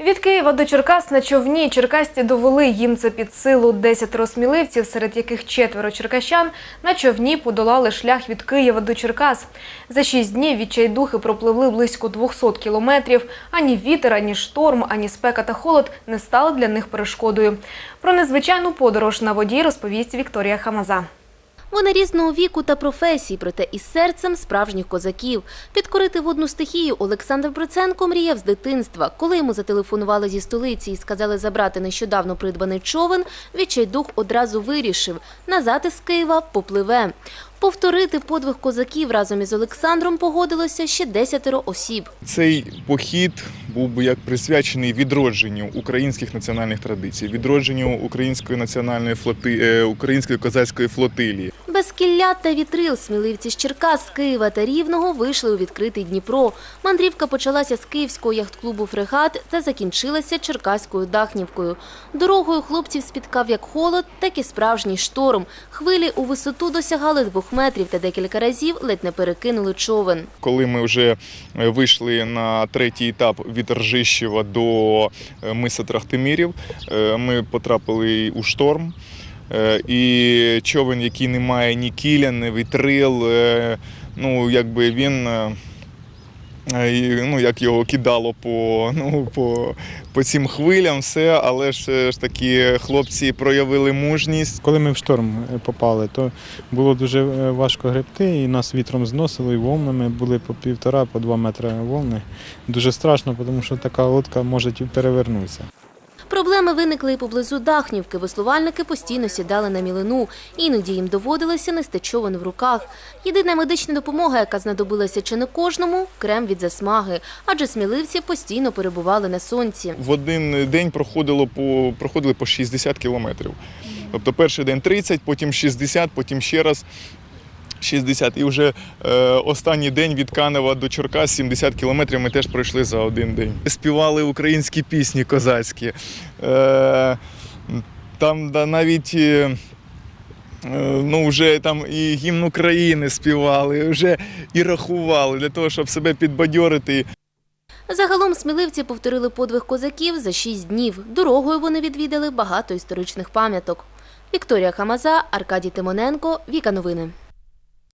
Від Києва до Черкас на човні черкасці довели їм це під силу. Десятеро сміливців, серед яких четверо черкащан, на човні подолали шлях від Києва до Черкас. За шість днів відчайдухи пропливли близько 200 кілометрів. Ані вітер, ані шторм, ані спека та холод не стали для них перешкодою. Про незвичайну подорож на воді розповість Вікторія Хамаза. Вони різного віку та професій, проте із серцем справжніх козаків. Підкорити водну стихію Олександр Проценко мріяв з дитинства. Коли йому зателефонували зі столиці і сказали забрати нещодавно придбаний човен, відчайдух одразу вирішив – назад із Києва попливе. Повторити подвиг козаків разом із Олександром погодилося ще десятеро осіб. Цей похід був би як присвячений відродженню українських національних традицій, відродженню української національної флоти, е, української козацької флотилії. Без кілля та вітрил сміливці з Черкас, Києва та Рівного вийшли у відкритий Дніпро. Мандрівка почалася з київського яхт-клубу «Фрегат» та закінчилася Черкаською Дахнівкою. Дорогою хлопців спіткав як холод, так і справжній шторм. Хвилі у висоту досягали двох метрів та декілька разів ледь не перекинули човен. Коли ми вже е, вийшли на третій етап від Ржищева до е, миса Трахтимірів, е, ми потрапили у шторм. Е, І човен, який не має ні кіля, ні вітрил, ну якби він. І, Ну, як його кидало по, ну, по, по цим хвилям, все, але ж, е, ж таки хлопці проявили мужність. Коли ми в шторм е, попали, то було дуже е, важко гребти, і нас вітром зносило, і волнами були по півтора, по два метри волни. Дуже страшно, тому що така лодка може перевернутися. Проблеми виникли і поблизу Дахнівки. Веслувальники постійно сідали на мілину. Іноді їм доводилося нести човен в руках. Єдина медична допомога, яка знадобилася чи не кожному – крем від засмаги. Адже сміливці постійно перебували на сонці. В один день проходило по, проходили по 60 кілометрів. Тобто перший день 30, потім 60, потім ще раз 60. І вже е, останній день від Канева до Черкас 70 кілометрів ми теж пройшли за один день. Співали українські пісні козацькі. Е, там да, навіть. е, е, Ну, вже там і гімн України співали, вже і рахували для того, щоб себе підбадьорити. Загалом сміливці повторили подвиг козаків за шість днів. Дорогою вони відвідали багато історичних пам'яток. Вікторія Хамаза, Аркадій Тимоненко, Віка Новини.